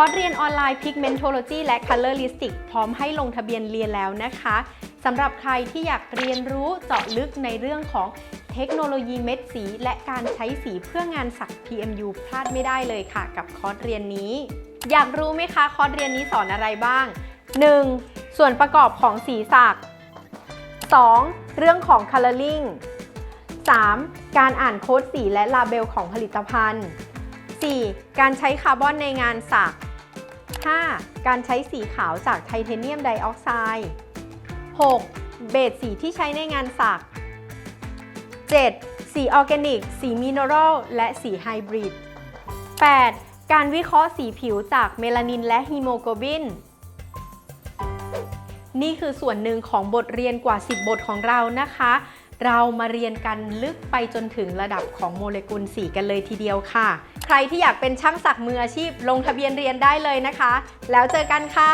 อร์สเรียนออนไลน์ Pigmentology และ Coloristic พร้อมให้ลงทะเบียนเรียนแล้วนะคะสำหรับใครที่อยากเรียนรู้เจาะลึกในเรื่องของเทคโนโลยีเม็ดสี และการใช้สีเพื่องานสัก PMU พลาดไม่ได้เลยค่ะ กับคอร์สเรียนนี้ อยากรู้ไหมคะคอร์สเรียนนี้สอนอะไรบ้าง 1. ส่วนประกอบของสีสัก 2. เรื่องของ coloring 3. การอ่านโค้ดสีและลาเบลของผลิตภัณฑ์ 4. การใช้คาร์บอนในงานสัก 5. การใช้สีขาวจากไทเทเนียมไดออกไซด์ 6. เบสสีที่ใช้ในงานสัก 7. สีออร์แกนิก สีมินเนอรัล และสีไฮบริด 8. การวิเคราะห์สีผิวจากเมลานินและฮีโมโกลบิน นี่คือส่วนหนึ่งของบทเรียนกว่า 10 บทของเรานะคะ เรามาเรียนกันลึกไปจนถึงระดับของโมเลกุลสีกันเลยทีเดียวค่ะ ใครที่อยากเป็นช่างสักมืออาชีพลงทะเบียนเรียนได้เลยนะคะ แล้วเจอกันค่ะ